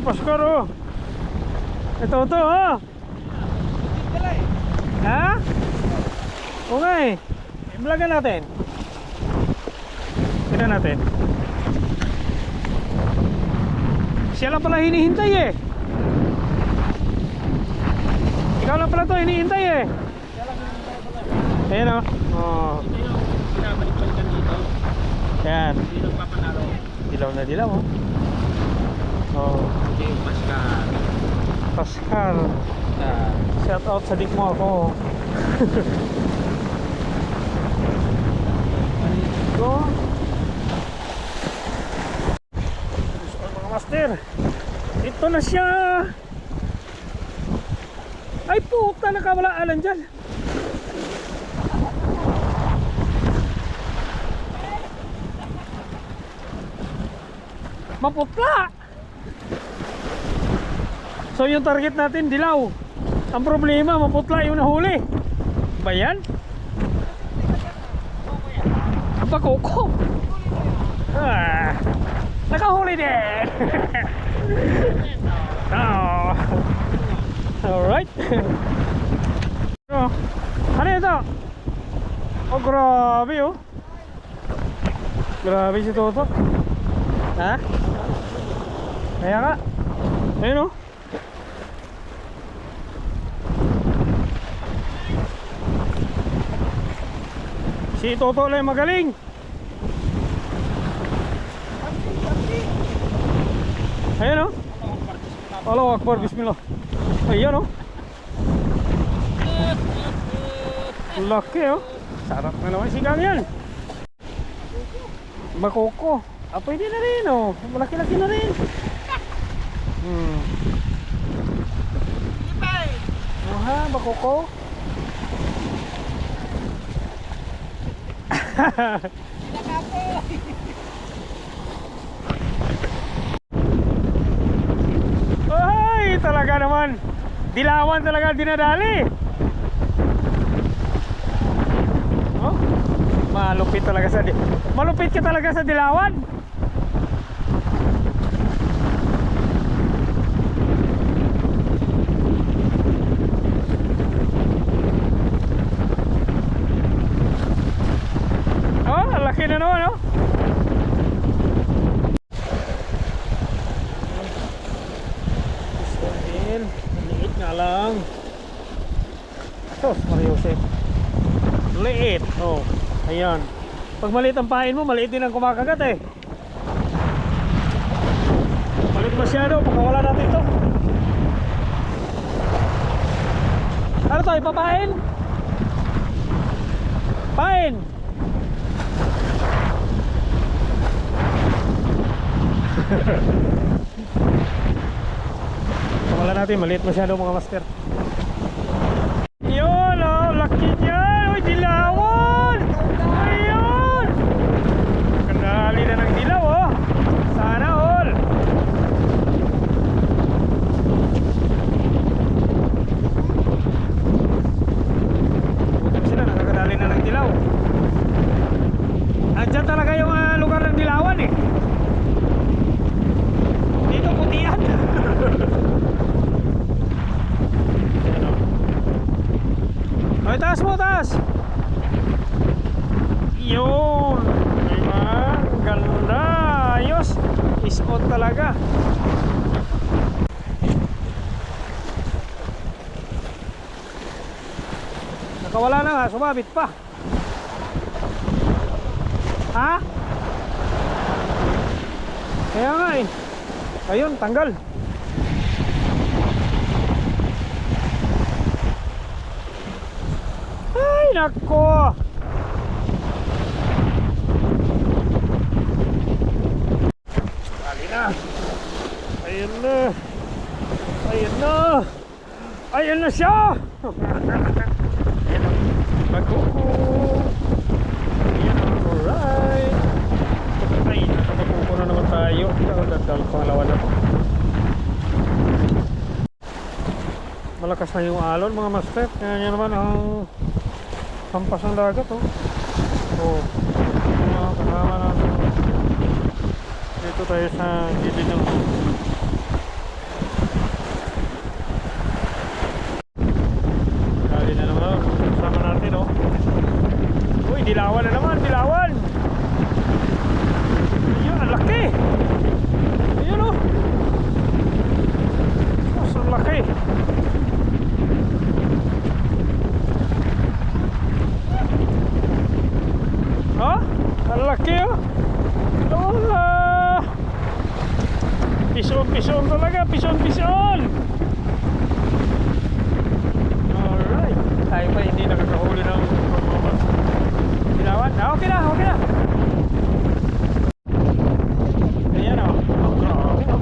ang Paskar oh. Ito to oh. Ha? Okay. I-vlogan natin. Tignan natin. Siya lang pala hinihintay eh. Ikaw lang pala to hinihintay eh. Ayan oh. Oh. Pinabalik-balikan dito. Yan. Dilaw na dilaw oh. Oh. Hindi yung Pascal. Pascal. Ah, Shout out sa dik mo ako. Go. So, mga master. Ito na siya. Ay puta nakawala dyan. Maputla. So yung target natin dilaw. Ang problema maputla yung nahuli. Ba yan? Bakoko. Ah, nakahuli din. oh. Alright. oh. Ano ito? Oh, grabe oh. Grabe si Toto. Ha? Kaya nga. Ayun oh. Si Toto lang magaling. Ayan oh. Allahu Akbar, Bismillah. Ayan oh. Laki oh. Sarap na naman sigang yan. Bakoko. Ah, pwede na rin oh. Malaki-laki na rin. Hmm. Oh ha, bakoko. Ay, talaga naman. Dilawan talaga dinadali. Oh, malupit talaga sa di Malupit ka talaga sa dilawan. Oh, ang laki na naman, oh. Israel, liit nga lang. Sos, Mariusip. Liit, oh. Ayan. Pag maliit ang pain mo, maliit din ang kumakagat eh. Maliit masyado, pagkawala natin ito. Ano to, ipapain? Pain! Pakala natin, maliit masyado mga master. Yun, oh, laki niya. Uy, dilawan. Ayun. Kanali na ng dilaw, oh. Sana all. Buti sila, nakakadali na ng dilaw. Andyan talaga yung ah, lugar ng dilawan, eh. Dito putian. Ano? Ay, taas mo, taas! Yun! Diba? Ganda! Ayos! Is-on talaga! Nakawala na nga, sumabit pa! Ha? Kaya nga eh. Ayun, tanggal. Ay, nako. Dali na. Ayun na. Ayun na. Ayun na siya. Ayun na. Alright. Ay, nakapakuko na naman tayo. Dadal pangalawa na. Malakas na yung alon mga master. Kaya naman ang Hampas ang dagat oh. Oh. Mga oh, kasama natin. Dito tayo sa gilid ng Kali na naman. Oh. Kasama natin oh. Uy, dilawan na naman, dilawan! Ayun, ang laki! Pisyon talaga, pisyon, pisyon! Alright. Tayo pa hindi nakakahuli ng Ginawan? Ah, okay na, okay na. Ayan o. Oh, grabe o.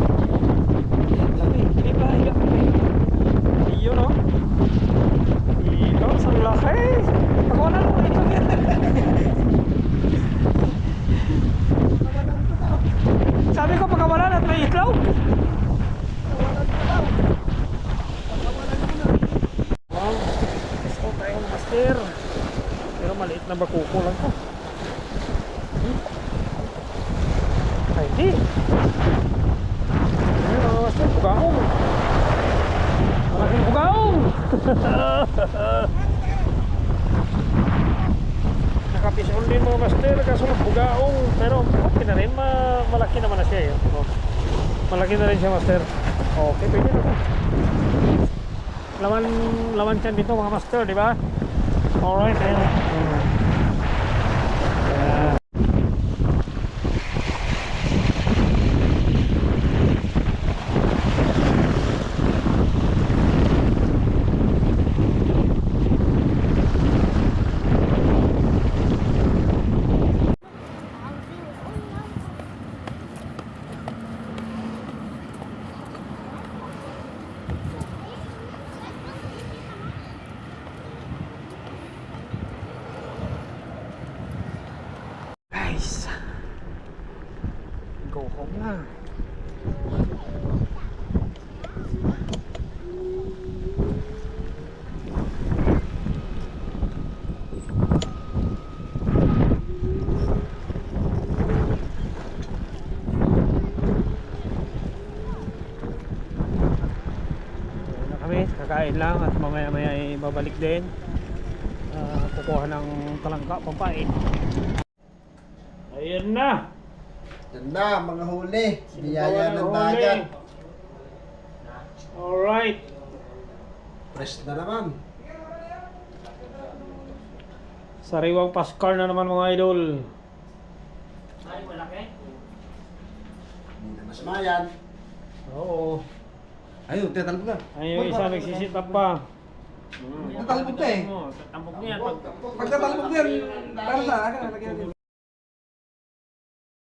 Laki, hindi pa higa. Iyon o. Ikaw, sa laki. Ako na lang ito yan. Sabi ko pagkawalan at may itlog. Wow, let's go tayo ng master. Pero maliit na bakuko lang to. Hmm? Ay, di. Ayun mga master, bugaong. Malaking bugaong. Nakapisyon din mga master, kaso lang bugaong. Pero okay na rin, ma malaki naman na siya. Eh. Oh. Malaki na rin siya master. Okay, pwede na. Laman, laman siya dito mga master, di ba? Alright, ayun. Yeah. Guys, go home na. Kakain lang at mamaya maya ay babalik din. Ah, kukuha ng talangka pampain. Ayan na. Yan na, mga huli. Biyaya ng dagat. Alright. Fresh na naman. Sariwang Pascal na naman mga idol. Hindi na masmayan. Oo. Ayun, tatalbog na. Ayun isa nagsisit up pa. Tatalbog na eh. Tambok niya. Pag Pagkatalbog yan, para sa akin, lagyan natin.